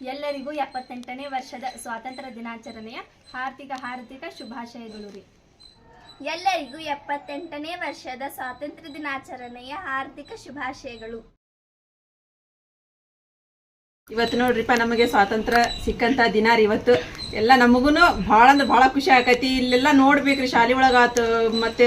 ಎಲ್ಲರಿಗೂ ಎಪ್ಪತ್ತೆಂಟನೇ ವರ್ಷದ ಸ್ವಾತಂತ್ರ್ಯ ದಿನಾಚರಣೆಯ ಹಾರ್ದಿಕ ಹಾರ್ದಿಕ ಶುಭಾಶಯಗಳು ರೀ ಎಲ್ಲರಿಗೂ ಎಪ್ಪತ್ತೆಂಟನೇ ವರ್ಷದ ಸ್ವಾತಂತ್ರ್ಯ ದಿನಾಚರಣೆಯ ಹಾರ್ದಿಕ ಶುಭಾಶಯಗಳು. ಇವತ್ತು ನೋಡ್ರಿಪ್ಪ, ನಮಗೆ ಸ್ವಾತಂತ್ರ್ಯ ಸಿಕ್ಕಂತ ದಿನ ರೀ ಇವತ್ತು. ಎಲ್ಲ ನಮಗೂನು ಭಾಳ ಅಂದ್ರೆ ಭಾಳ ಖುಷಿ ಆಕತಿ. ಇಲ್ಲೆಲ್ಲ ನೋಡ್ಬೇಕ್ರಿ, ಶಾಲೆ ಒಳಗಾತು, ಮತ್ತೆ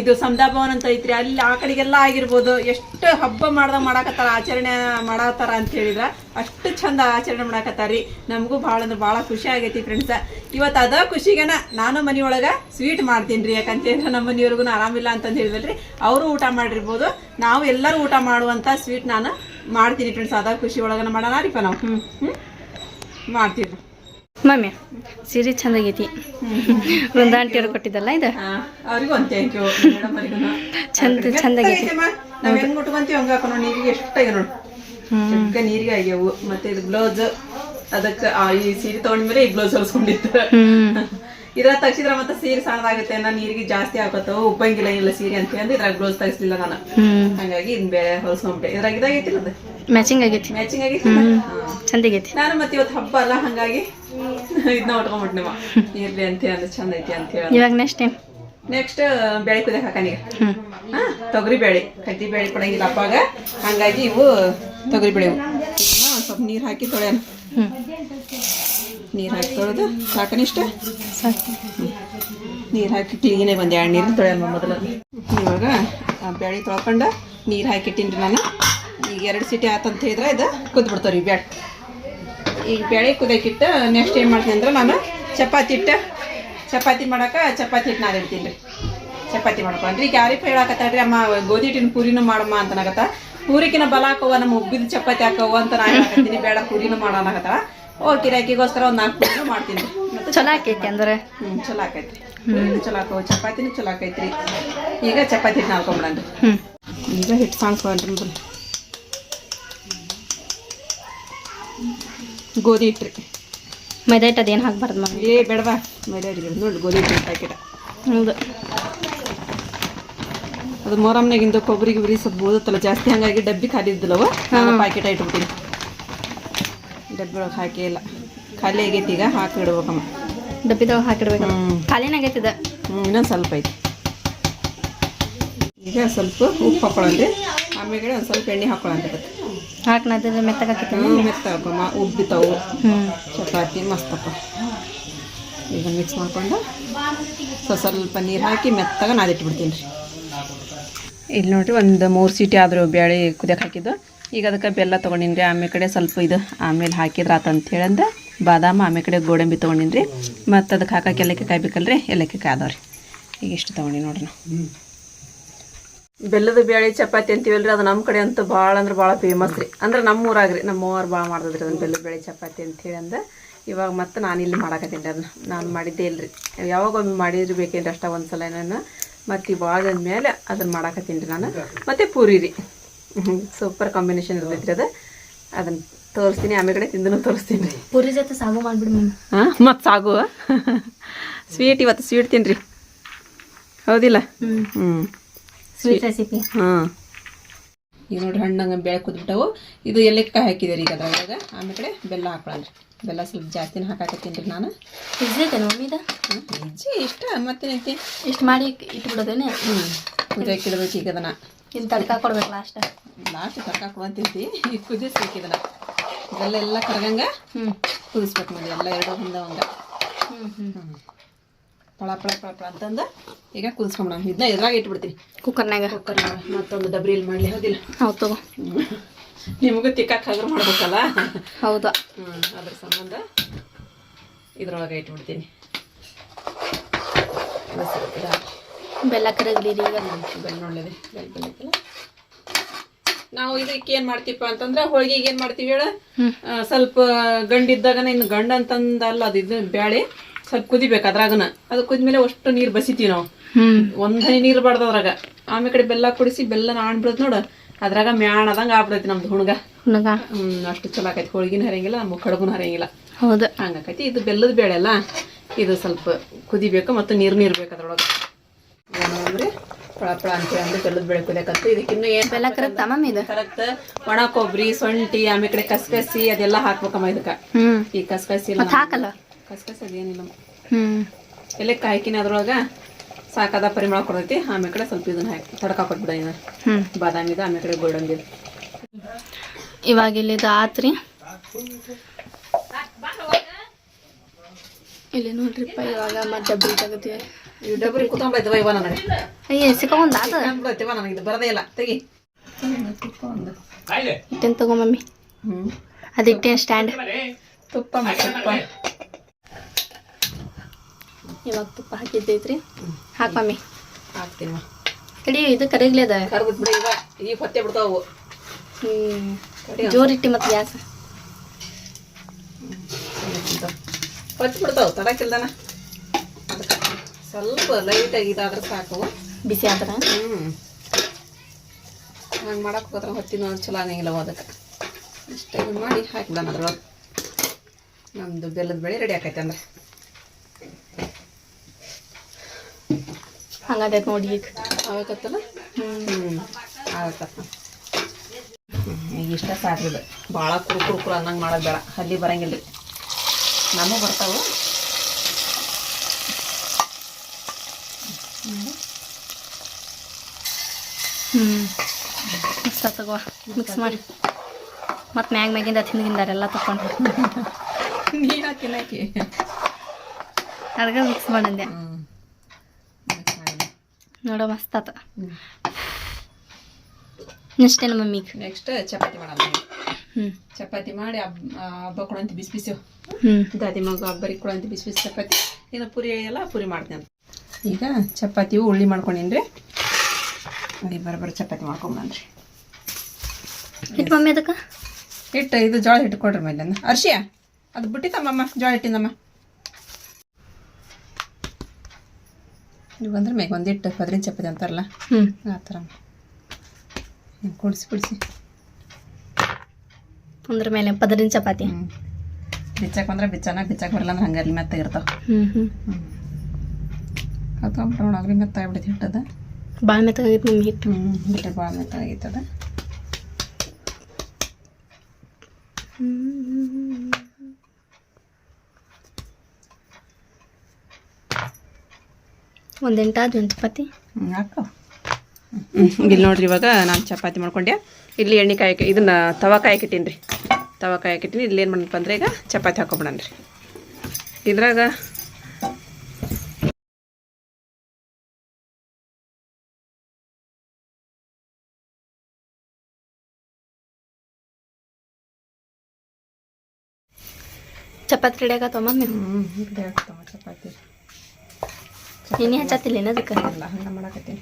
ಇದು ಸಮದಾ ಭವನ್ ಅಂತ ಐತ್ರಿ. ಅಲ್ಲಿ ಆ ಕಡೆಗೆಲ್ಲ ಆಗಿರ್ಬೋದು. ಎಷ್ಟು ಹಬ್ಬ ಮಾಡ್ದ ಮಾಡಾಕತ್ತಾರ, ಆಚರಣೆ ಮಾಡತ್ತಾರ ಅಂತ ಹೇಳಿದ್ರ ಅಷ್ಟು ಚಂದ ಆಚರಣೆ ಮಾಡಾಕತ್ತಾರಿ. ನಮಗೂ ಭಾಳ ಅಂದ್ರೆ ಭಾಳ ಖುಷಿ ಆಗೈತಿ ಫ್ರೆಂಡ್ಸ್ ಇವತ್ತು ಅದ ಖುಷಿಗೆನ ನಾನು ಮನೆಯೊಳಗೆ ಸ್ವೀಟ್ ಮಾಡ್ತೀನಿ ರೀ ಯಾಕಂತಂದ್ರೆ ನಮ್ಮ ಮನೆಯವ್ರಿಗೂ ಆರಾಮಿಲ್ಲ ಅಂತಂದು ಹೇಳಿದ್ರಿ ಅವರು ಊಟ ಮಾಡಿರ್ಬೋದು. ನಾವು ಎಲ್ಲರೂ ಊಟ ಮಾಡುವಂಥ ಸ್ವೀಟ್ ನಾನು ಮಾಡ್ತೀನಿ ಫ್ರೆಂಡ್ಸ್ ಅದ ಖುಷಿ ಒಳಗನ ಮಾಡೋಣ ರೀಪ ನಾವು. ಹ್ಞೂ ಹ್ಞೂ ಮಾಡ್ತೀವಿ ಮಮ್ಮಿ ಸೀರೆ ಚಂದಾಗೈತಿ ವೃಂದಾಂಟಿಯವರು ಕೊಟ್ಟಿದ್ದಲ್ಲ ಇದು? ಚಂದ ಚಂದಾಗೈತಿ. ನೀರಿಗೆ ಆಗ್ಯಾವು. ಮತ್ತೆ ಇದು ಬ್ಲೌಸ್ ಅದಕ್ಕೆ ಆ ಈ ಸೀರೆ ತಗೊಂಡ್ಮೇಲೆ ಈ ಬ್ಲೌಸ್ ಹೊಲ್ಸ್ಕೊಂಡಿತ್ತು ಇದ್ರ ತಗ್ಸಿದ್ರ ಮತ್ತೆ ಸೀರೆ ಸಣ್ಣದಾಗುತ್ತೆ ನಾ ನೀರಿಗೆ ಜಾಸ್ತಿ ಹಾಕೋತಾವ. ಉಬ್ಬಂಗಿಲ್ಲ ಇಲ್ಲ ಸೀರೆ ಅಂತ ಅಂದ್ರೆ ಇದ್ರಾಗ ಬ್ಲೌಸ್ ತೆಗಿಸ್ಲಿಲ್ಲ ನಾನು. ಹಂಗಾಗಿ ಇದ್ ಬೇರೆ ಹೊಲ್ಸ್ಕೊಂಡ್ಬಿಟ್ಟೆ ಇದ್ರಾಗ ಇದಾಗೈತಿಲ್ಲ ಅದು? ಮ್ಯಾಚಿಂಗ್ ಆಗೈತಿ. ಮ್ಯಾಚಿಂಗ್ ಆಗೈತಿ. ಚಂದಾಗೈತಿ ನಾನು ಮತ್ತೆ ಇವತ್ತು ಹಬ್ಬ ಅಲ್ಲ ಹಂಗಾಗಿ ಇದನ್ನ ಉಟ್ಕೊಂಡ್ಬಿಟ್ನವ ಇರ್ಲಿ ಅಂತ ಅಂದ್ರೆ ಚಂದ ಐತಿ ಅಂತ ಹೇಳಿ. ಇವಾಗ ನೆಕ್ಸ್ಟ್ ಟೈಮ್ ನೆಕ್ಸ್ಟ್ ಬೇಳೆ ಕುದಿಯಕ್ಕೆ ಹಾಕನೀಗ ತೊಗರಿ ಬೇಳೆ ಕಡ್ಡಿ ಬೇಳೆ ಕೊಡಂಗಿಲ್ಲ ಅಪ್ಪಾಗ. ಹಂಗಾಗಿ ಇವು ತೊಗರಿ ಬೇಳೆ. ಸ್ವಲ್ಪ ನೀರು ಹಾಕಿ ತೊಳೆಯೋಣ. ನೀರು ಹಾಕಿ ತೊಳೆದು ಸಾಕನಿಷ್ಟ. ಸಾಕು. ನೀರು ಹಾಕಿ ಕ್ಲೀನೇ ಒಂದು ಎರಡು ನೀರು ತೊಳೆಯೋಣ ಮೊದಲು. ಇವಾಗ ಬೆಳೆ ಬೇಳೆ ತೊಳ್ಕೊಂಡು ನೀರು ಹಾಕಿಟ್ಟಿನ್ರಿ ನಾನು. ಈಗ ಎರಡು ಸಿಟಿ ಆತಂತ ಹೇಳಿದ್ರೆ ಇದು ಕುದ್ಬಿಡ್ತಾವ್ರಿ ರೀ ಬೇಳೆ ಈಗ ಬೇಳೆ ಕುದಕ್ಕಿಟ್ಟು ನೆಕ್ಸ್ಟ್ ಏನು ಮಾಡ್ತೀನಿ ಅಂದ್ರೆ ನಾನು ಚಪಾತಿ ಹಿಟ್ಟು ಚಪಾತಿ ಮಾಡಕ್ಕೆ ಚಪಾತಿ ಹಿಟ್ಟು ನಾದಿಡ್ತೀನಿ ರೀ. ಚಪಾತಿ ಮಾಡ್ಕೊಂಡ್ರಿ. ಈಗ ಯಾರಿಗೆ ಹೇಳಕತ್ತಾಳ್ರಿ ಅಮ್ಮ ಗೋಧಿ ಹಿಟ್ಟಿನ ಪೂರಿನೂ ಮಾಡಮ್ಮ ಅಂತ ಅನ್ನಕತ್ತ ಪೂರಿಕಿನ ಬಲ ಹಾಕವ ನಮ್ಮ ಉಬ್ಬಿದ ಚಪಾತಿ ಹಾಕವ ಅಂತ ನಾನು ಹೇಳ್ತೀನಿ ಬೇಡ ಪೂರಿನೂ ಮಾಡೋಣಕತ್ತಾಳ ಓ ಗಿರಾಕಿಗೋಸ್ಕರ ಒಂದು ನಾಲ್ಕು ಪೂರಿನೂ ಮಾಡ್ತೀನಿ ರೀ. ಮತ್ತು ಚಲೋ ಆಕೈತಿ ಅಂದ್ರೆ? ಹ್ಞೂ ಚಲೋ ಆಕೈತಿ ಪೂರಿನೂ ಚಲೋ ಆಕವ ಚಪಾತಿನೂ ಚಲೋ ಆಕೈತ್ರಿ. ಈಗ ಚಪಾತಿ ಹಿಟ್ಟು ನಾಲ್ಕೊಂಬಿಡನ್ರಿ ಹ್ಮ್. ಈಗ ಹಿಟ್ಟು ಸಾಂಗ್ಸ್ಕೊಂಡ್ರಿ ಗೋಧಿ ಹಿಟ್ಟು ರೀ ಮೈದಾ ಹಿಟ್ಟು ಅದೇನು ಹಾಕ್ಬಾರ್ದು ಮಾಡಿ ಏ ಬೇಡವಾ. ಮೈದಾರಿ ನೋಡಿ ಗೋಧಿ ಹಿಟ್ಟು ಪ್ಯಾಕೆಟ್ ಹೌದು. ಅದು ಮೊರಮ್ನಾಗಿಂದ ಕೊಬ್ಬರಿ ಗಿಬ್ಬರಿ ಸ್ವಲ್ಪ ಓದುತ್ತಲ್ಲ ಜಾಸ್ತಿ ಹಂಗಾಗಿ ಡಬ್ಬಿ ಖಾಲಿದ್ದಿಲ್ಲವ ನಾನು ಪ್ಯಾಕೆಟ್ ಇಟ್ಬಿಟ್ಟಿನಿ ಡಬ್ಬಿ ಒಳಗೆ ಹಾಕೇ ಇಲ್ಲ. ಖಾಲಿ ಆಗೈತಿ ಈಗ ಹಾಕಿಡ್ಬೇಕಮ್ಮ ಡಬ್ಬಿದಾಗ ಡಬ್ಬಿದೊಳಗೆ ಹಾಕಿಡ್ಬೇಕು. ಹ್ಞೂ ಖಾಲಿನ ಆಗೈತಿ ಇದು ಹ್ಞೂ ಇನ್ನೊಂದು ಸ್ವಲ್ಪ ಐತಿ. ಈಗ ಸ್ವಲ್ಪ ಉಪ್ಪು ಹಾಕೊಳ್ಳಂತೆ ಆಮೇಲೆ ಒಂದು ಸ್ವಲ್ಪ ಎಣ್ಣೆ ಹಾಕೊಳ್ಳಂತ ಹಾಕಿ ನಾದಿದ್ರೆ ಮೆತ್ತಗಾಕೈತಿ ಹ್ಞೂ ಮೆತ್ತಮ್ಮ ಉಬ್ಬಿತಾವು. ಚಪಾತಿ ಮಸ್ತಪ್ಪ. ಈಗ ಮಿಕ್ಸ್ ಮಾಡ್ಕೊಂಡು ಸ್ವಲ್ಪ ಸ್ವಲ್ಪ ನೀರು ಹಾಕಿ ಮೆತ್ತಗೆ ನಾದಿಟ್ಬಿಡ್ತೀನಿ ರೀ. ಇಲ್ಲಿ ನೋಡ್ರಿ ಒಂದು ಮೂರು ಸೀಟಿ ಆದರೂ ಬೇಳೆ ಕುದಿಯಕ್ಕೆ ಹಾಕಿದ್ದು. ಈಗ ಅದಕ್ಕೆ ಬೆಲ್ಲ ತೊಗೊಂಡಿನಿ ರೀ. ಆಮೇಲೆ ಕಡೆ ಸ್ವಲ್ಪ ಇದು ಆಮೇಲೆ ಹಾಕಿದ್ರೆ ಆತ ಅಂತ ಹೇಳಂದ್ರೆ ಬಾದಾಮ ಆಮೇಲೆ ಕಡೆ ಗೋಡಂಬಿ ತೊಗೊಂಡಿನಿ ರೀ. ಮತ್ತು ಅದಕ್ಕೆ ಹಾಕಕ್ಕೆ ಎಲ್ಲಕ್ಕೆ ಕಾಯ್ಬೇಕಲ್ರಿ ಎಲ್ಲಕ್ಕೆ ಕಾದವ್ರಿ ಈಗ ಇಷ್ಟು ತೊಗೊಂಡಿ ನೋಡ್ರಿ ನಾವು. ಬೆಲ್ಲದ ಬೇಳೆ ಚಪಾತಿ ಅಂತೀವಲ್ರಿ ಅದು ನಮ್ಮ ಕಡೆ ಅಂತೂ ಭಾಳ ಅಂದ್ರೆ ಭಾಳ ಫೇಮಸ್ ರೀ. ಅಂದ್ರೆ ನಮ್ಮ ಊರಾಗ್ರಿ ನಮ್ಮ ಅವ್ರು ಭಾಳ ಮಾಡ್ತದ್ರಿ ಅದನ್ನ ಬೆಲ್ಲದ ಬೇಳೆ ಚಪಾತಿ ಅಂತ ಹೇಳಿ ಅಂದ. ಇವಾಗ ಮತ್ತೆ ನಾನು ಇಲ್ಲಿ ಮಾಡಾಕತ್ತೀನಿ ಅದನ್ನ. ನಾನು ಮಾಡಿದ್ದೇ ಇಲ್ರಿ. ಯಾವಾಗ ಒಮ್ಮೆ ಮಾಡಿರ್ಬೇಕೇನ್ರಿ ಅಷ್ಟ ಒಂದು ಸಲ ನಾನು ಮತ್ತು ದಿನದ ಮೇಲೆ ಅದನ್ನ ಮಾಡಾಕತ್ತೀನಿ ರೀ ನಾನು. ಮತ್ತು ಪೂರಿ ರೀ. ಸೂಪರ್ ಕಾಂಬಿನೇಷನ್ ಇರ್ತೈತಿ ರೀ ಅದು. ಅದನ್ನ ತೋರಿಸ್ತೀನಿ ಆಮೇಲೆ ಕಡೆ ತಿಂದನು ತೋರಿಸ್ತೀನಿ ರೀ. ಪೂರಿ ಜೊತೆ ಸಾಗು ಮಾಡಿಬಿಡಿ ಹಾಂ ಮತ್ತು ಸಾಗು? ಸ್ವೀಟ್ ಇವತ್ತು ಸ್ವೀಟ್ ತಿನ್ರಿ. ಹೌದಿಲ್ಲ? ಹ್ಞೂ ಸ್ವೀಟ್ ರೆಸಿಪಿ ಹಾಂ. ಈಗ ನೋಡ್ರಿ ಹಣ್ಣಂಗೆ ಬೆಳೆ ಕುದ್ಬಿಟ್ಟವು. ಇದು ಎಲ್ಲಕ್ಕ ಹಾಕಿದ್ದೀರಿ ಈಗ ಅದ್ರೊಳಗೆ. ಆಮೇಲೆ ಕಡೆ ಬೆಲ್ಲ ಹಾಕೊಳ್ಳಿ ಬೆಲ್ಲ ಸ್ವಲ್ಪ ಜಾಸ್ತಿನ ಹಾಕಾಕತ್ತೀನಿ ರೀ ನಾನು ಇಜ್ಜೈತೆ ಮಮ್ಮಿದ ಅಜ್ಜಿ ಇಷ್ಟ ಮತ್ತೇನೈತಿ? ಇಷ್ಟು ಮಾಡಿ ಇಟ್ಬಿಡೋದೇನೆ? ಹ್ಞೂ ಕುದಿಯಕ್ಕೆ ಹಾಕಿಡ್ಬೇಕು ಈಗ ಅದನ್ನ. ಇನ್ನು ತಡ್ಕ ಕೊಡ್ಬೇಕು ಲಾಸ್ಟ್ ಲಾಸ್ಟ್ ತರ್ಕ ಕೊಡ್ತೀನಿ ಈಗ ಕುದಿಸ್ಬೇಕು ಇದನ್ನು. ಬೆಲ್ಲ ಎಲ್ಲ ಕರ್ಗಂಗೆ ಹ್ಞೂ ಕುದಿಸ್ಬೇಕು ನೋಡಿ ಎಲ್ಲ ಎರಡು ಹ್ಞೂ ಹ್ಞೂ ಹ್ಞೂ ಪಳ ಪಳ ಪಳ ಪಳ ಅಂತಂದು ಈಗ ಕುದಿಸ್ಕೊಂಬಿಡೋಣ. ಇದನ್ನ ಇದ್ರಾಗ ಇಟ್ಬಿಡ್ತೀನಿ. ಕುಕ್ಕರ್ನಾಗ ಕುಕ್ಕರ್ ಮತ್ತೊಂದು ಡಬ್ರಿಯಲ್ಲಿ ಮಾಡಲಿ ಹೌದಿಲ್ಲ? ಹೌದು ತಗೋ. ನಿಮಗೂ ತಿಕ್ಕಾಕ ಹಗರು ಮಾಡ್ಬೇಕಲ್ಲ? ಹೌದ. ಹ್ಞೂ ಅದ್ರ ಸಂಬಂಧ ಇದ್ರೊಳಗೆ ಇಟ್ಬಿಡ್ತೀನಿ. ಬೆಲ್ಲ ಕರಗಲಿ ಈಗ ಬೆಲ್ಲ ಒಳ್ಳೇದೆ ಬೆಲ್ಲ ಬೆಲ್ಲಕ್ಕೆಲ್ಲ ನಾವು ಇದಕ್ಕೆ ಏನು ಮಾಡ್ತೀವಪ್ಪ ಅಂತಂದ್ರೆ ಹೋಳಿಗೆಗೆ ಏನು ಮಾಡ್ತೀವಿ ಹೇಳ? ಸ್ವಲ್ಪ ಗಂಡಿದ್ದಾಗನ ಇನ್ನು ಗಂಡ ಅಂತಂದಲ್ಲ ಅದು ಇದು ಬ್ಯಾಳೆ. ಸ್ವಲ್ಪ ಕುದಿಬೇಕು ಅದ್ರಾಗನ. ಅದು ಕುದ್ಮೇಲೆ ಅಷ್ಟು ನೀರು ಬಸಿತೀವಿ ನಾವು. ಹ್ಮ್. ಒಂದ್ ನೀರ್ ಬಾರ್ದು ಅದ್ರಾಗ. ಆಮೇಲೆ ಕಡೆ ಬೆಲ್ಲ ಕುಡಿಸಿ ಬೆಲ್ಲ ಆಣ್ಬಿಡತ್ ನೋಡು. ಅದ್ರಾಗ ಮ್ಯಾಣದಂಗ ಆಗ್ಬಿಡೈತಿ ನಮ್ದು ಹುಣಗ. ಹುಣಗ. ಹ್ಮ್ ಅಷ್ಟು ಚಲೋ ಆಕೈತಿ. ಹೋಳಿಗಿನ ಹರಿಯಂಗಿಲ್ಲ ನಮ್ಮ ಕಡುಬುನ ಹರಿಯಂಗಿಲ್ಲ. ಹೌದು. ಹಂಗಾಕೈತಿ ಇದು ಬೆಲ್ಲದ ಬೇಳೆ ಅಲ್ಲ. ಇದು ಸ್ವಲ್ಪ ಕುದಿಬೇಕು ಮತ್ತು ನೀರು ನೀರು ಬೇಕು ಅದ್ರೊಳಗೆ ಏನಂದ್ರೆ ಪಳ ಪಳ ಅಂತೇಳಿ ಅಂದ್ರೆ ಬೆಲ್ಲದ ಬೆಳೆ ಕುದಿಯಕತ್ತು. ಇದಕ್ಕೆ ಇನ್ನೂ ಏನು ಬೆಲ್ಲ ಕರೆಕ್ಟ್ ಇದು? ಕರೆಕ್ಟ್ ಒಣ ಕೊಬ್ಬರಿ ಸೊಂಟಿ ಆಮೇಲೆ ಕಡೆ ಕಸ್ಕಸಿ ಅದೆಲ್ಲ ಹಾಕ್ಬೇಕಮ್ಮ ಇದಕ್ಕೆ. ಈ ಕಸ್ಕಸಿ ಹಾಕಲ್ಲ ಕಸ್ಕಸಿ ಅದೇನಿಲ್ಲ ಹ್ಮ್. ಎಲ್ಲ ಹಾಕಿನ ಅದ್ರೊಳಗೆ ಸಾಕಾದ ಪರಿಮಳ ಕೊಡ್ತೈತಿ ಆಮೇಲೆ ಕಡೆ ಸ್ವಲ್ಪ ಇದನ್ನ ಹಾಕಿ ತಡಕ ಕೊಟ್ಬಿಡ ಇದನ್ನ ಹ್ಞೂ ಬಾದಾಮಿದ ಆಮೇಲೆ ಕಡೆ ಗೋಡಂಬಿ ಇವಾಗ ಇಲ್ಲಿದು ಆತ್ರಿ. ಇಲ್ಲಿ ನೋಡ್ರಿಪ್ಪ ಇವಾಗ ಮತ್ತೆ ಡಬ್ಬಿ ತಗತಿ ಈ ಡಬ್ರಿ ಕುತ್ಕೊಂಡ್ಬೈತವ ಇವ ನನಗೆ. ಅಯ್ಯ ಸಿಕ್ಕೊಂಡ್ ಆತ. ಕುತ್ಕೊಂಬೈತಿವ ನನಗೆ ಇದು ಬರದೇ ಇಲ್ಲ. ತೆಗಿ. ಇಟ್ಟೇನ್ ತಗೋ ಮಮ್ಮಿ. ಹ್ಞೂ ಅದಿಟ್ಟೇನು ಸ್ಟ್ಯಾಂಡ್ ತುಪ್ಪ ತುಪ್ಪ. ಇವಾಗ ತುಪ್ಪ ಹಾಕಿದ್ದೈತ್ರಿ? ಹಾಕ್ ಮಮ್ಮಿ ಹಾಕ್ತೀನಿ. ಕಡಿ ಇದು ಕರಿಗ್ಲೇದ ಕರ್ಬಿಟ್ ಬಿಡಿ ಇವ ಈಗ ಹೊತ್ತೆ ಬಿಡ್ತಾವು. ಹ್ಞೂ ಜೋರ್ ಇಟ್ಟಿ ಮತ್ತೆ ಗ್ಯಾಸ್. ಹೊತ್ತಿ ಬಿಡ್ತಾವು ತಡಕಿಲ್ದನ ಅದಕ್ಕೆ ಸ್ವಲ್ಪ ಲೈಟಾಗಿ ಇದಾದ್ರೆ ಸಾಕು. ಬಿಸಿ ಆದ್ರೆ ಹ್ಞೂ ಹಂಗೆ ಮಾಡಕ್ಕೆ ಹೋದ್ರೆ ಹೊತ್ತಿನ ಚಲೋ ಆಗಂಗಿಲ್ಲ ಅದಕ್ಕೆ. ಇಷ್ಟ ಮಾಡಿ ಹಾಕಿದಾನ ಅದ್ರೊಳಗೆ. ನಮ್ಮದು ಬೆಲ್ಲದ ಬೆಳೆ ರೆಡಿ ಆಕೈತೆ ಅಂದ್ರೆ. ಹಂಗಾದೈತ್ ನೋಡಿ ಈಗ. ಆಗತ್ತಲ್ಲ ಹ್ಮ್ ಹ್ಞೂ ಆಗತ್ತಪ್ಪ ಈಗ ಇಷ್ಟ ಸಾಕಿದೆ ಭಾಳ ಕುರು ಕುರು ಕುರು ಅನ್ನಂಗೆ ಮಾಡೋದು ಬೇಡ. ಅಲ್ಲಿ ಬರಂಗಿಲ್ಲ ನಮಗೂ ಬರ್ತಾವೆ. ಹ್ಞೂ ಇಷ್ಟ ತಗೋ. ಮಿಕ್ಸ್ ಮಾಡಿ. ಮತ್ತು ಮ್ಯಾಗ ಮ್ಯಾಗಿಂದ ತಿಂದಿಂದಾರೆಲ್ಲ ತಕೊಂಡು ನೀ ಹಾಕಿನ ಹಾಕಿ. ಅದಕ್ಕೆ ಮಿಕ್ಸ್ ಮಾಡಂದೆ. ನೋಡೋ ಮಸ್ತ್ ಆತ. ಇಷ್ಟೇನು ಮಮ್ಮಿಗೆ ನೆಕ್ಸ್ಟ್ ಚಪಾತಿ ಮಾಡೋಣ ಹ್ಞೂ ಚಪಾತಿ ಮಾಡಿ ಹಬ್ಬ ಹಬ್ಬ ಕೊಡಂತ ಬಿಸಿ ಬಿಸಿ. ಹ್ಞೂ ದಾದಿ ಮಗು ಹಬ್ಬರಿಗೆ ಕೊಡಂತ ಬಿಸಿ ಬಿಸಿ ಚಪಾತಿ. ಇನ್ನು ಪುರಿ ಎಲ್ಲ ಪುರಿ ಮಾಡ್ತೀನಿ ಈಗ ಚಪಾತಿ ಉಳ್ಳಿ ಮಾಡ್ಕೊಂಡಿನ್ರಿ? ನೋಡಿ ಬರೋಬ್ಬರ ಚಪಾತಿ ಮಾಡ್ಕೊಂಬನ್ರಿ ಹಿಟ್ಟು ಮಮ್ಮಿ ಅದಕ್ಕೆ? ಹಿಟ್ಟು ಇದು ಜೋಳ ಹಿಟ್ಟು ಕೊಡ್ರಿ ಮೇಲೆ ಅರ್ಶಿಯ? ಅದು ಬಿಟ್ಟಿತ್ತಮ್ಮಮ್ಮ ಜೋಳ ಹಿಟ್ಟಿಂದಮ್ಮ. ನೀವು ಅಂದ್ರೆ ಮೇಗ ಒಂದಿಟ್ಟು ಪದ್ರಿನ ಚಪಾತಿ ಅಂತಾರಲ್ಲ? ಹ್ಞೂ ಆ ಥರ ಕುಡಿಸಿ ಕುಡಿಸಿ. ಅಂದ್ರ ಮೇಲೆ ಪದರಿನ ಚಪಾತಿ. ಹ್ಞೂ ಬಿಚ್ಚಕ್ಕೆ ಬಂದ್ರೆ ಬಿಚ್ಚನ ಬಿಚ್ಚಕ್ಕೆ ಬರಲ್ಲ ಅಂದ್ರೆ ಹಂಗಾರಿ ಮೆತ್ತಾಗಿರ್ತಾವೆ ಹ್ಞೂ ಹ್ಞೂ ಅದು ಕಂಪ್ರೌಂಡ್ ಆಗ್ರಿ ಮೆತ್ತಾಗ್ಬಿಡುತ್ತೆ ಹಿಟ್ಟದ ಭಾಳ ಮೆತ್ತಗಾಗಿತ್ತು ನಿಮ್ಗೆ ಹಿಟ್ಟು. ಹ್ಞೂ ಬಿಟ್ಟರೆ ಭಾಳ ಮೆತ್ತಾಗೈತದ ಒಂದು ಎಂಟಾದ ಒಂದು ಚಪಾತಿ ಹ್ಞೂ ಹಾಕೋ ಇಲ್ಲಿ ನೋಡ್ರಿ ಇವಾಗ ನಾನು ಚಪಾತಿ ಮಾಡ್ಕೊಂಡೆ. ಇಲ್ಲಿ ಎಣ್ಣೆ ಕಾಯಕ್ಕೆ ಇದನ್ನ ತವ ಕಾಯಕ್ಕಿಟ್ಟೀನಿ ರೀ ತವ ಕಾಯಕ್ಕಿಟ್ಟೀನಿ ಇಲ್ಲಿ ಏನು ಮಾಡಪ್ಪ ಅಂದ್ರೆ ಈಗ ಚಪಾತಿ ಹಾಕೊಬಿಡಣ ರೀ. ಇದ್ರಾಗ ಚಪಾತಿ ರೆಡಿ ಆಗತ್ತವ ಮಮ್ಮಿ ಹ್ಞೂ ಚಪಾತಿ. ಎಣ್ಣೆ ಹಚ್ಚತ್ತಿಲ್ಲ ಅದಕ್ಕೆ? ಎಲ್ಲ ಹಂಗೆ ಮಾಡಕತ್ತೀನಿ.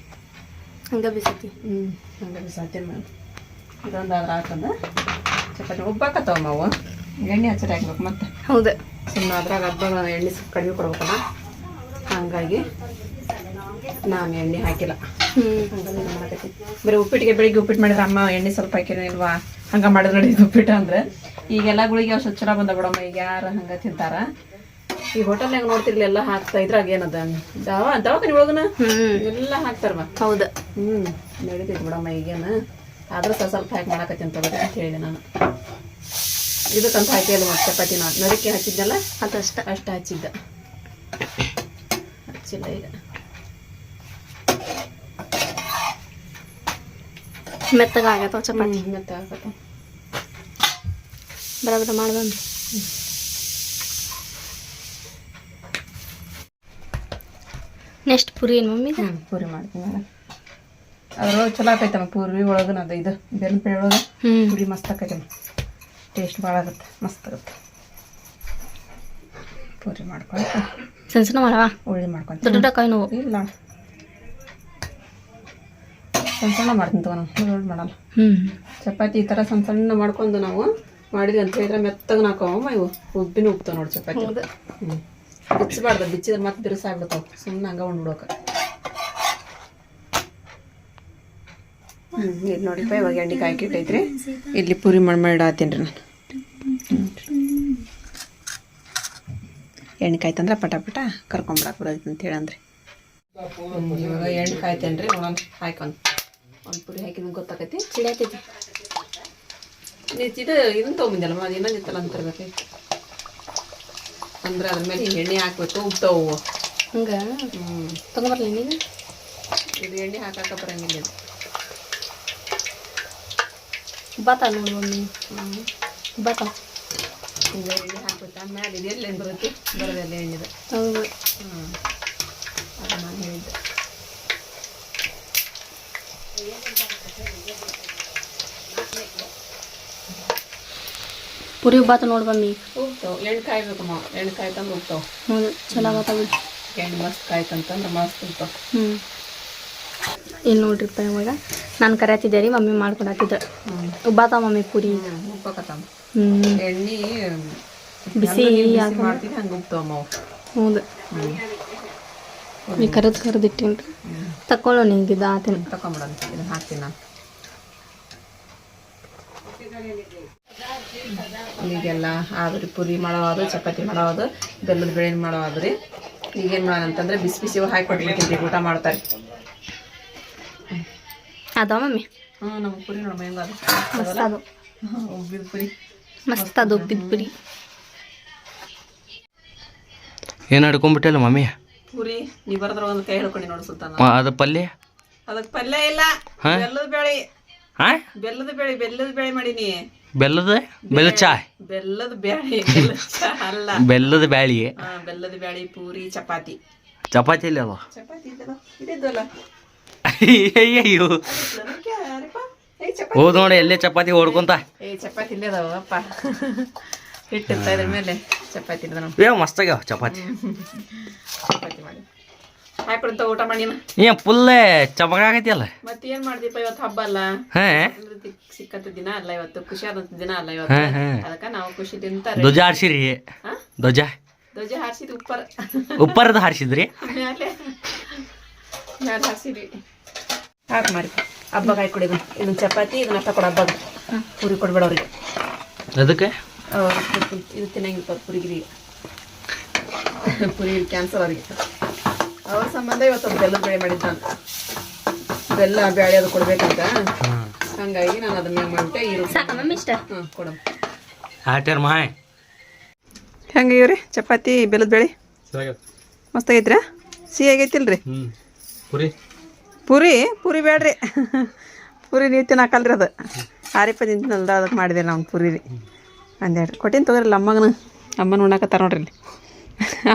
ಹಂಗೆ ಬಿಸತಿ ಹ್ಞೂ ಹಂಗೆ ಬಿಸಾತೀನಿ ಮ್ಯಾಮ್ ಇದೊಂದು ಆದ್ರೆ ಹಾಕಂದ ಚಪಾತಿ ಉಬ್ಬಾಕತ್ತವ ಮಾವು. ಎಣ್ಣೆ ಹಚ್ಚರಿ ಹಾಕ್ಬೇಕು ಮತ್ತೆ. ಹೌದು. ಸುಮ್ಮನೆ ಅದ್ರಾಗ ಹಬ್ಬ ಎಣ್ಣೆ ಸ್ವಲ್ಪ ಕಡಿಮೆ ಕೊಡ್ಬೇಕಲ್ಲ? ಹಾಗಾಗಿ ನಾನು ಎಣ್ಣೆ ಹಾಕಿಲ್ಲ. ಬರೀ ಉಪ್ಪಿಟ್ಟಿಗೆ ಬೆಳಿಗ್ಗೆ ಉಪ್ಪಿಟ್ಟು ಮಾಡಿದ್ರೆ ಅಮ್ಮ ಎಣ್ಣೆ ಸ್ವಲ್ಪ ಹಾಕಿರೋ ಇಲ್ವಾ? ಹಂಗೆ ಮಾಡಿದ್ರೆ ನಡೆಯುತ್ತೆ ಉಪ್ಪಿಟ್ಟು ಅಂದ್ರೆ. ಈಗೆಲ್ಲ ಗುಳಿಗೆ ಅಷ್ಟು ಚಲೋ ಬಂದ ಬಿಡಮ್ಮ ಈಗ ಯಾರು ಹಂಗೆ ತಿಂತಾರ? ಈ ಹೋಟೆಲ್ನಾಗ ನೋಡ್ತಿರ್ಲಿ ಎಲ್ಲ ಹಾಕ್ತಾ ಇದ್ರಾಗ ಏನದ? ದವಾ ದವಾಖಾನೆ ಒಳಗನ ಎಲ್ಲ ಹಾಕ್ತಾರಮ್ಮ ಹೌದು. ಹ್ಞೂ ನಡೀತೈತಿ ಬಿಡಮ್ಮ ಈಗೇನ. ಆದ್ರೆ ಸ್ವಲ್ಪ ಸ್ವಲ್ಪ ಹಾಕಿ ಮಾಡಕತ್ತೀನಿ ತಗೋರಿ ಅಂತ ಹೇಳಿದೆ ನಾನು. ಇದಕ್ಕಂತ ಹಾಕಿಲ್ಲ ಮತ್ತೆ ಚಪಾತಿ ನಾನು. ನಡಕ್ಕೆ ಹಾಕಿದ್ದಲ್ಲ? ಅದಷ್ಟ. ಅಷ್ಟು ಹಚ್ಚಿದ್ದ. ಹಚ್ಚಿಲ್ಲ ಈಗ. ಮೆತ್ತಗಾಗತ್ತವ ಚಪಾತಿ. ಹ್ಮ್, ಆಗತ್ತ ಹಾಕತ್ತ ಬರಬರ ಮಾಡಿ ನೆಕ್ಸ್ಟ್ ಪೂರಿ ಏನು ಮಮ್ಮಿ ಹ್ಞೂ ಪೂರಿ ಮಾಡ್ತೀನಿ ಮೇಡಮ್. ಅದ್ರೊಳಗೆ ಚಲೋ ಆಕೈತಮ್ಮ ಪೂರಿ ಒಳಗೆ ಅದು ಇದು ಬೆಲ್ಲ ಪೇ ಒಳಗೆ ಪೂರಿ ಮಸ್ತ್ ಆಕೈತಮ್ಮ ಟೇಸ್ಟ್ ಭಾಳ ಆಗುತ್ತೆ ಮಸ್ತ್ ಆಗುತ್ತೆ. ಪೂರಿ ಮಾಡ್ಕೊಂಡು ಸಣ್ಣ ಸಣ್ಣ ಮಾಡವಾ? ಉಳ್ಳಿ ದೊಡ್ಡ ಮಾಡ್ಕೊಂತೀನಿ ದೊಡ್ಡ ಕಾಯಿ ನೋವು. ಇಲ್ಲ. ಸಣ್ಣ ಸಣ್ಣ ಮಾಡ್ತೀನಿ ತಗೋ ನಾವು ದೊಡ್ಡ ಮಾಡಲ್ಲ. ಹ್ಞೂ ಚಪಾತಿ ಈ ಥರ ಸಣ್ಣ ಸಣ್ಣ ಮಾಡ್ಕೊಂಡು ನಾವು ಮಾಡಿದ್ವಿ ಅಂತ ಹೇಳಿದ್ರೆ ಮೆತ್ತಗೆ ನಾಕೋ ಇವು ಉಬ್ಬಿನ ಉಬ್ತಾವ ನೋಡಿ ಚಪಾತಿ. ಹ್ಞೂ ಬಿಚ್ಚಬಾರ್ದು ಬಿಚ್ಚಿದ್ರೆ ಮತ್ತೆ ಬಿರುಸಾಗ್ಬಿಡ್ತಾವ ಸುಮ್ಮನೆ ಹಂಗೆ ಉಂಡ್ಬಿಡೋಕೆ ಹ್ಞೂ ಇದು ನೋಡಿಪ್ಪ ಇವಾಗ ಎಣ್ಣೆ ಕಾಯ್ಕೆ ಇಟ್ಟೈತ್ರಿ ಇಲ್ಲಿ ಪೂರಿ ಮಾಡಿ ಮಾಡಿಡತ್ತೀನಿ ರೀ ನಾನು. ಎಣ್ಣೆ ಕಾಯ್ತಂದ್ರೆ ಪಟ ಪಟ ಕರ್ಕೊಂಬಿಡಕ್ಕೆ ಬರೋದು ಅಂತ ಹೇಳಂದ್ರೆ. ಇವಾಗ ಎಣ್ಣೆ ಕಾಯ್ತೇನ್ರಿ ನೋಡೋಣ ಹಾಕೊಂಡ್. ಒಂದು ಪುರಿ ಹಾಕಿದ್ ಗೊತ್ತಾಕೈತಿ. ಚಿಡಿ ಹಾಕೈತಿ ಇದು ಇದನ್ನು ತೊಗೊಂಬಂದಿಲ್ಲಮ್ಮ ಅದು ಇನ್ನೊಂದು ಇತ್ತಲ್ಲ ಅಂತ ತರ್ಬೇಕಾಯ್ತು. ಅಂದ್ರೆ ಅದ್ರ ಮೇಲೆ ಎಣ್ಣೆ ಹಾಕ್ಬೇಕು ಉಪ್ತಾವು ಹಂಗೆ? ಹ್ಞೂ ತಗೊಂಬರ್ಲಿ ನೀನು? ಇದು ಎಣ್ಣೆ ಹಾಕಾಕ ಬರಂಗಿಲ್ಲ ಇದು. ಬಾತ ನೋಡು ಮಮ್ಮಿ ಹ್ಞೂ ಬಾತ. ಹಿಂಗೆ ಎಣ್ಣೆ ಹಾಕ್ಬೇಕು? ಆಮೇಲೆ ಇದು ಎಲ್ಲಿ ಬರುತ್ತೆ? ಬರೋದಲ್ಲ ಎಣ್ಣೆದು. ಹೌದು. ಹ್ಞೂ ಅದು ನಾನು ಹೇಳಿದ್ದೆ ಪುರಿ ಬಾತ ನೋಡಿ ಮಮ್ಮಿ ಉಪ್ತಾವು ಎಣ್ಣೆ ಕಾಯ್ಬೇಕಮ್ಮ ಎಣ್ಣೆ ಕಾಯ್ತಂದ್ರೆ ಉಪ್ತಾವು ಹೌದು ಬಿಡು. ಎಣ್ಣೆ ಮಸ್ತ್ ಕಾಯ್ತಂತಂದ್ರೆ ಮಸ್ತ್ ಉಪ್ತಾವು ಹ್ಞೂ ಇಲ್ಲಿ ನೋಡ್ರಿಪ್ಪ ಇವಾಗ ನಾನು ಕರೆಯತ್ತಿದ್ದೆ ರೀ ಮಮ್ಮಿ ಮಾಡ್ಕೊಡತ್ತಿದ್ದೆ ಹ್ಞೂ ಬಾತ ಮಮ್ಮಿ ಪುರಿ. ಹ್ಞೂ ಉಪ್ಪಕತ್ತಮ್ಮ ಹ್ಞೂ ಎಣ್ಣೆ ಬಿಸಿ ಮಾಡ್ತೀನಿ ಹಂಗೆ ಉಪ್ತಾವಮ್ಮ ಅವು. ಹೌದು. ನೀ ಕರೆದು ಕರೆದು ರೀ ತಕೊಳ್ಳೋ ನಿಂಗೆ ಇದು ಆತೇನೆ. ತಕೊಂಬಿಡೋಣ ಇದನ್ನು ಹಾಕ್ತೀನಿ ನಾನು. ಈಗೆಲ್ಲ ಆದ್ರಿ ಪುರಿ ಮಾಡೋದು ಚಪಾತಿ ಮಾಡೋದು ಬೆಲ್ಲದ ಬೆಳೆ ಮಾಡೋದು ರೀ. ಈಗೇನು ಮಾಡೋಣ ಅಂತಂದ್ರೆ ಬಿಸಿ ಬಿಸಿ ಹಾಕಿ ಕೊಟ್ಬಿಟ್ಟಿದ್ರಿ ಊಟ ಮಾಡ್ತಾರೆ. ಅದ ಮಮ್ಮಿ? ಹ್ಞೂ ನಮ್ಮ ಪುರಿ ನೋಡಮ್ಮ ಹೆಂಗ ಅದು. ಮಸ್ತ್ ಉಬ್ಬಿದ ಪುರಿ ಮಸ್ತ್ ಅದು ಉಪ್ಪಿದ ಪುರಿ ಏನು ಹಿಡ್ಕೊಂಡ್ಬಿಟ್ಟಿಲ್ಲ ಮಮ್ಮಿ? ಪುರಿ ನೀ ಬರದ್ರ ಒಂದು ಕೈ ಹಿಡ್ಕೊಂಡು ನೋಡು ಸುಲ್ತಾನ. ಅದು ಪಲ್ಯ? ಅದಕ್ಕೆ ಪಲ್ಯ ಇಲ್ಲ? ಬೆಲ್ಲದ ಬೇಳೆ. ಹಾಂ? ಬೆಲ್ಲದ ಬೇಳೆ ಬೆಲ್ಲದ ಬೇಳೆ ಮಾಡೀನಿ. ಬೆಲ್ಲದ ಬೆಲ್ಲ ಚಾ ಬೆಲ್ಲದ ಬ್ಯಾಳಿ ಬೆಲ್ಲದ ಚಾ ಅಲ್ಲ. ಬೆಲ್ಲದ ಬ್ಯಾಳಿ ಬೆಲ್ಲದ ಬ್ಯಾಳಿ ಪೂರಿ ಚಪಾತಿ. ಚಪಾತಿ ಇಲ್ಲ ಚಪಾತಿ ಇದಲ್ಲ ಇದಿದ್ದಲ್ಲ ಅಯ್ಯಯ್ಯೋ. ಹೋದ್ ನೋಡಿ ಎಲ್ಲೇ ಚಪಾತಿ ಓಡ್ಕೊಂತ ಏ ಚಪಾತಿ ಇಲ್ಲೇ ಅದಾವಪ್ಪ ಹಿಟ್ಟಿರ್ತಾ ಇದ್ರ ಮೇಲೆ ಚಪಾತಿ ಇಲ್ಲದ ಏ ಮಸ್ತಾಗ್ಯಾವ ಚಪಾತಿ. ಚಪಾತಿ ಮಾಡಿ. ಹಾಕೊಡ್ತ ಊಟ ಮಾಡಿನ ಏನ್ ಏ ಫುಲ್ ಚಮಕಾಗೈತಿಯಲ್ಲ? ಮತ್ತೆ ಏನ್ ಮಾಡ್ದೀಪ ಇವತ್ತು ಹಬ್ಬ ಅಲ್ಲ? ಹಾಂ? ಅಂದ್ರೆ ದಿ- ಸಿಕ್ಕಂತ ದಿನ ಅಲ್ಲ ಇವತ್ತು ಖುಷಿ ಆದಂತ ದಿನ ಅಲ್ಲ ಇವತ್ತು. ಅದಕ್ಕ ನಾವು ಖುಷಿ ತಿಂತ ಧ್ವಜ ಹಾರಿಸಿರಿ? ಧ್ವಜ? ಧ್ವಜ ಹಾರಿಸಿದ್ ಉಪ್ಪರ್. ಉಪ್ಪರದ ಹಾರಿಸಿದ್ರಿ? ಮೇಲೆ ಮೇಲೆ ಹಾರಿಸಿದ್ವಿ. ಹಾಕ್ ಮಾರಿ. ಹಬ್ಬ ಹಾಕಿ ಕೊಡಿ ಇದನ್ನ ಇದನ್ನ ಚಪಾತಿ ಇದನ್ನ ಅಪ್ಪ ಕೊಡ ಹಬ್ಬದ ಪೂರಿ ಕೊಡ್ಬೇಡ ಅವ್ರಿಗೆ. ಅದಕ್ಕೆ ಇದು ತಿನ್ನಂಗಿಲ್ಲ ಪುರಿಗಿರಿ. ಪುರಿ ಕ್ಯಾನ್ಸರ್ ಅವ್ರಿಗೆ. ಅವ್ರ ಸಂಬಂಧ ಇವತ್ತು ಒಂದು ಬೆಳೆ ಮಾಡಿದ್ದಾನ ಮಾಡಿದ್ದ ನಾನು ಬೆಲ್ಲ ಬೇಳೆ ಅದು ಕೊಡ್ಬೇಕಂತ. ಹಂಗಾಗಿ ನಾನು ಅದನ್ನ ಮಾಡ್ಬಿಟ್ಟೆ ಮಮ್ಮಿ ಇಷ್ಟ. ಹ್ಞೂ ಕೊಡ. ಹಾಟ್ಯಾರ ಮಾಯ್ ಹೆಂಗೆ ಇವ್ರಿ? ಚಪಾತಿ ಬೆಲ್ಲದ ಬೇಳೆ ಮಸ್ತ್ ಆಗೈತ್ರಿ ಸಿಹಿ ಆಗೈತಿಲ್ರಿ? ಪುರಿ? ಪುರಿ ಪುರಿ ಬೇಡ್ರಿ ಪುರಿ ನೀವು ತಿನ್ನಾಕಲ್ರಿ ಅದು. ಆರಿಪ ತಿಂತಿನಲ್ದ ಅದಕ್ಕೆ ಮಾಡಿದೆ ನಾವು ಪುರಿ ರೀ. ಒಂದೆರಡು ಕೊಟ್ಟಿನ ತೊಗೊರಿಲ್ಲ ಅಮ್ಮಗನ. ಅಮ್ಮನ ಉಣ್ಣಾಕತ್ತಾರ ನೋಡ್ರಿ ಇಲ್ಲಿ.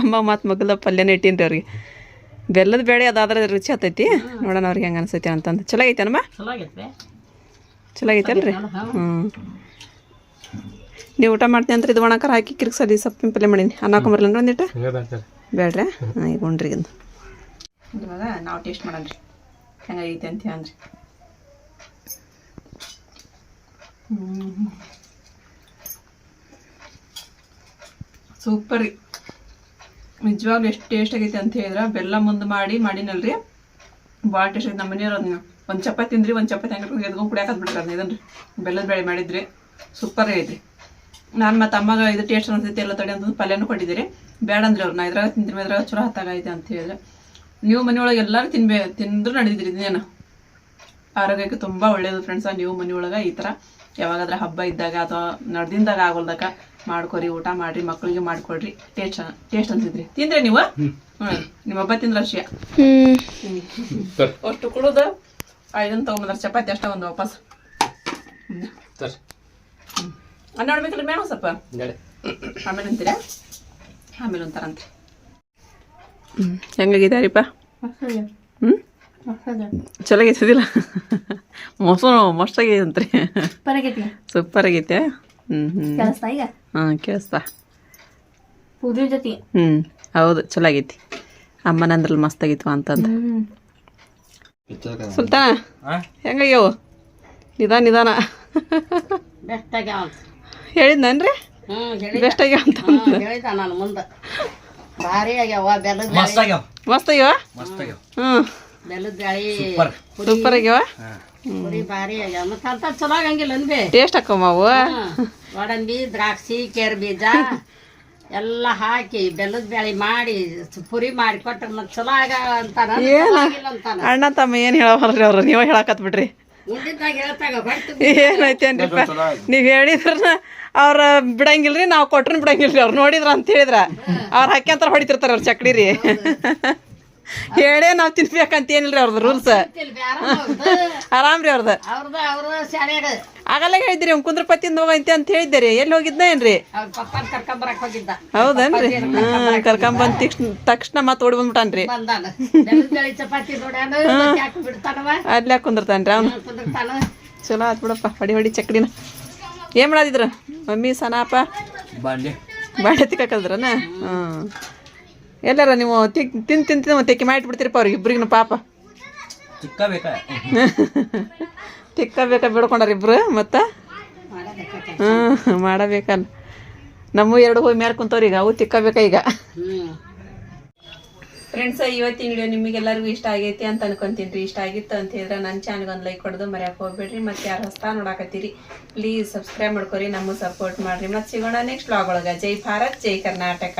ಅಮ್ಮ ಮತ್ತು ಮಗಲ ಪಲ್ಯನೇ ಇಟ್ಟೀನಿ ರೀ ಅವ್ರಿಗೆ. ಬೆಲ್ಲದ ಬೇಳೆ ಅದಾದ್ರೆ ರುಚಿ ಹತ್ತೈತಿ ನೋಡೋಣ ಅವ್ರಿಗೆ ಹೆಂಗ ಅನ್ಸೈತಿ ಅಂತಂದು. ಚಲೋ ಐತೇನಮ್ಮ ಚಲೋ ಐತಲ್ರಿ ಹ್ಞೂ ನೀವು ಊಟ ಮಾಡ್ತೀನಿ ಅಂದ್ರೆ ಇದು ಒಣಕಾರ ಹಾಕಿ ಕಿರ್ಕ್ಸರಿ ಸೊಪ್ಪಿನ ಪಲ್ಯ ಮಾಡೀನಿ. ಅನ್ನಕೊಂಬರ್ಲ ಒಂದಿಟ್ಟು? ಬೇಡ್ರಿ. ಹಾಂ ಈಗ ಉಂಡ್ರಿ ಇದು ಇವಾಗ ನಾವು ಟೇಸ್ಟ್ ಮಾಡೋಣ್ರಿ. ಹೆಂಗೈತೆ ಅಂತ ಹೇಳಿ ಸೂಪರ್ ರೀ ನಿಜವಾಗ್ಲೂ ಎಷ್ಟು ಟೇಸ್ಟ್ ಆಗೈತೆ ಅಂತ ಹೇಳಿದ್ರೆ, ಬೆಲ್ಲ ಮುಂದೆ ಮಾಡಿ ಮಾಡಿನಲ್ರಿ. ಭಾಳ ಟೇಸ್ಟ್ ಆಯ್ತು ನಮ್ಮ ಮನೆಯವ್ರು ಅದನ್ನ ಒಂದು ಚಪಾತಿ ತಿಂದ್ರಿ, ಒಂದು ಚಪಾತಿ ಹಂಗೆ ಎದ್ಕೊಂಡು ಕುಡಿಯಾಕತ್ ಬಿಡ್ತಾರೆ ಅದನ್ನ. ಬೆಲ್ಲದ ಬೇಳೆ ಮಾಡಿದ್ರಿ. ಸೂಪರ್ ಐತ್ರಿ ನಾನು ಮತ್ತು ಅಮ್ಮಗ ಇದು ಟೇಸ್ಟ್ ಅನ್ಸೈತಿ ಎಲ್ಲ ತಡೆ ಅಂತಂದು ಪಲ್ಯನೂ ಕೊಟ್ಟಿದ್ದೀರಿ. ಬೇಡ ಅಂದ್ರಿ ಅವ್ರು. ನಾ ಇದ್ರಾಗ ತಿಂದ್ರಿ, ಇದ್ರಾಗ ಚಲೋ ಹತ್ತಾಗೈತೆ ಅಂತ ಹೇಳಿದ್ರೆ. ನೀವು ಮನೆಯೊಳಗೆ ಎಲ್ಲರೂ ತಿನ್ಬೇ, ತಿಂದ್ರೂ ನಡೆದಿದ್ರಿ ಇದನ್ನೇನು ಆರೋಗ್ಯಕ್ಕೆ ತುಂಬ ಒಳ್ಳೆಯದು ಫ್ರೆಂಡ್ಸ ನೀವು ಮನೆಯೊಳಗೆ ಈ ಥರ ಯಾವಾಗಾದ್ರೆ ಹಬ್ಬ ಇದ್ದಾಗ ಅಥವಾ ನಡೆದಿಂದಾಗ ಆಗೋಲ್ದಾಗ ಮಾಡ್ಕೊರಿ ಊಟ ಮಾಡ್ರಿ ಮಕ್ಕಳಿಗೆ ಮಾಡ್ಕೊಡ್ರಿ. ಟೇಸ್ಟ್ ಟೇಸ್ಟ್ ಅನ್ಸಿದ್ರಿ ತಿಂದ್ರಿ ನೀವು? ಹ್ಮ್. ನಿಮ್ಮ ಹಬ್ಬ ತಿಂದ್ರ ಅಷ್ಟೇ ಸರಿ. ಅಷ್ಟು ಕುಡುದ ಐದನ್ ತಗೊಂಬಂದ್ರ ಚಪಾತಿ ಅಷ್ಟ ಒಂದು ವಾಪಸ್. ಅನ್ನ ನೋಡ್ಬೇಕಲ್ಲ ಸ್ವಲ್ಪ? ಆಮೇಲೆ ಅಂತೀರ? ಆಮೇಲೆ ಒಂಥರಂತ್ರಿ ಹೆಂಗಾಗಿದಾರಿಪ್ಪ ಚಲೋ ಆಗೈತದಿಲ್ಲ ಮೊಸರು ಮಸ್ತ್ ಅಂತ್ರಿ. ಪರಗೈತಿ ಸೂಪರ್ ಆಗೈತೆ ಹ್ಮ್ ಹ್ಮ್. ಕೆಲಸ ಈಗ? ಹಾಂ ಕೇಳಿಸ್ತಾ. ಜೊತೆ. ಹ್ಞೂ ಹೌದು ಚಲೋ ಆಗೈತಿ ಅಮ್ಮನಂದ್ರಲ್ಲಿ ಮಸ್ತ್ ಆಗಿತ್ತು ಅಂತಂದು. ಸುಲ್ತಾನ ನಿಧಾನ ನಿಧಾನ. ಹೇಳಿದ್ನನ್ರಿ ಬೆಸ್ಟ್ ಆಗ್ಯಾವ ಅಂತ ಭಾರಿ ಆಗ್ಯಾವ ಬೆಲ್ಲದ ಮಸ್ತ್ ಆಗ್ಯಾವ. ಮಸ್ತ್ ಆಗ್ಯಾವ? ಮಸ್ತ್ ಆಗ್ಯಾವ. ಹ್ಞೂ ಬೆಲ್ಲದ ಬ್ಯಾಳಿ ಸೂಪರ್. ಸೂಪರ್ ಆಗ್ಯಾವ? ಭಾರಿ ಆಗ್ಯಾವ. ಮತ್ತೆ ಅಂತ ಚಲೋ ಆಗಂಗಿಲ್ಲ ಟೇಸ್ಟ್ ಹಾಕಮ್ಮ ಅವು ಗೋಡಂಬಿ ದ್ರಾಕ್ಷಿ ಕೇರ್ ಬೀಜ ಎಲ್ಲ ಹಾಕಿ ಬೆಲ್ಲದ ಬೇಳೆ ಮಾಡಿ ಪುರಿ ಮಾಡಿ ಕೊಟ್ಟ ಮತ್ತೆ ಚಲೋ ಆಗ ಅಂತಾನ? ಏನ? ಚಲೋ ಅಂತಾನ? ಅಣ್ಣ ತಮ್ಮ ಏನು ಹೇಳಿ ಅವ್ರು? ನೀವು ಹೇಳಕತ್ ಬಿಡ್ರಿ. ಮುಂದಿದ್ದಾಗ ಹೇಳ್ತಾಗ ಏನೈತೇನ್ರಿಪ್ಪ ನೀವ್ ಹೇಳಿದ್ರ ಅವ್ರ ಬಿಡಂಗಿಲ್ರಿ ನಾವ್ ಕೊಟ್ರನ್ ಬಿಡಂಗಿಲ್ರಿ ಅವ್ರು ನೋಡಿದ್ರ ಅಂತ ಹೇಳಿದ್ರ. ಅವ್ರ ಹಾಕ್ಯಂತರ ಹೊಡಿತಿರ್ತಾರ ಅವ್ರ ಚಕ್ಡಿ ರೀ ಹೇಳೇ ನಾವು ತಿನ್ಬೇಕಂತ ಏನಿಲ್ರಿ ಅವ್ರದ್ದು ರೂಲ್ಸ್ ಆರಾಮ್ರಿ ಅವ್ರದ್ದು ಅವ್ರದ ಅವ್ರದ ಶಾಲೆಯಾಗ ಆಗಲ್ಲ ಹೇಳಿದ್ರಿ ಅವ್ನ್ ಕುಂದ್ರಪತಿಯಿಂದ ಹೋಗಂತೆ ಅಂತ ಹೇಳಿದ್ದೆ ರೀ. ಎಲ್ಲಿ ಹೋಗಿದ್ದ ಏನ್ರಿ? ಹೌದನ್ರಿ? ಹ್ಮ್ ಬಂದ ತಕ್ಷಣ ತಕ್ಷಣ ಮತ್ ಓಡಿ ಬಂದ್ಬಿಟ್ಟಾನ್ರಿ. ಬಂದಾನ. ಬೆಲ್ಲದ ಬ್ಯಾಳಿ ಚಪಾತಿ ನೋಡ್ಯಾನ ಮತ್ತೆ ಯಾಕೆ ಬಿಡ್ತಾನವ? ಅಲ್ಲೇ ಕುಂದಿರ್ತಾನ್ರಿ ಅವ್ನು? ಚಲೋ ಆತ್ ಬಿಡಪ್ಪ ಹೊಡಿ ಹೊಡಿ ಚಕ್ಡಿನ. ಏನ್ ಮಾಡಿದ್ರು ಮಮ್ಮಿ ಸನಾಪ? ಬಾಂಡೆ. ಬಾಳೆ ತಿಕ್ಕಲ್ದ್ರನ ಹ್ಮ್ ಎಲ್ಲಾರ ನೀವು ತಿನ್ ತಿನ್ ತಿನ್ ತೆಕ್ಕಿ ಮಾಡಿಬಿಡ್ತೀರಪ್ಪ ಅವ್ರಿಗೆ ಇಬ್ರಿಗೂ ಪಾಪ. ತಿಕ್ಕ ಬೇಕಾ ತಿಕ್ಕಬೇಕಾ ಬಿಡ್ಕೊಂಡಾರ ಇಬ್ರು ಮತ್ತ? ಹ್ಮ್ ಮಾಡಬೇಕಲ್ಲ. ನಮ್ಮ ಎರಡು ಹೋಗಿ ಮೇಲೆ ಕುಂತವ್ರಿ ಈಗ ಅವು ತಿಕ್ಕಬೇಕಾ ಈಗ? ಫ್ರೆಂಡ್ಸ್ ಇವತ್ತಿನ ವಿಡಿಯೋ ನಿಮಗೆಲ್ಲರಿಗೂ ಇಷ್ಟ ಆಗೈತಿ ಅಂತ ಅನ್ಕೊಂತೀನಿ. ಇಷ್ಟ ಆಗಿತ್ತು ಅಂತ ಹೇಳಿದ್ರೆ ನನ್ನ ಚಾನಲ್ಗೆ ಒಂದು ಲೈಕ್ ಕೊಡೋದು ಮರ್ಯಾಕೆ ಹೋಗ್ಬೇಡ್ರಿ. ಮತ್ತೆ ಯಾರು ಹೊಸ್ತಾ ನೋಡಾಕತ್ತೀರಿ ಪ್ಲೀಸ್ ಸಬ್ಸ್ಕ್ರೈಬ್ ಮಾಡ್ಕೊರಿ. ನಮ್ಮ ಸಪೋರ್ಟ್ ಮಾಡ್ರಿ. ಮತ್ತೆ ಸಿಗೋಣ ನೆಕ್ಸ್ಟ್ ವ್ಲಾಗ್ ಒಳಗೆ. ಜೈ ಭಾರತ್ ಜೈ ಕರ್ನಾಟಕ.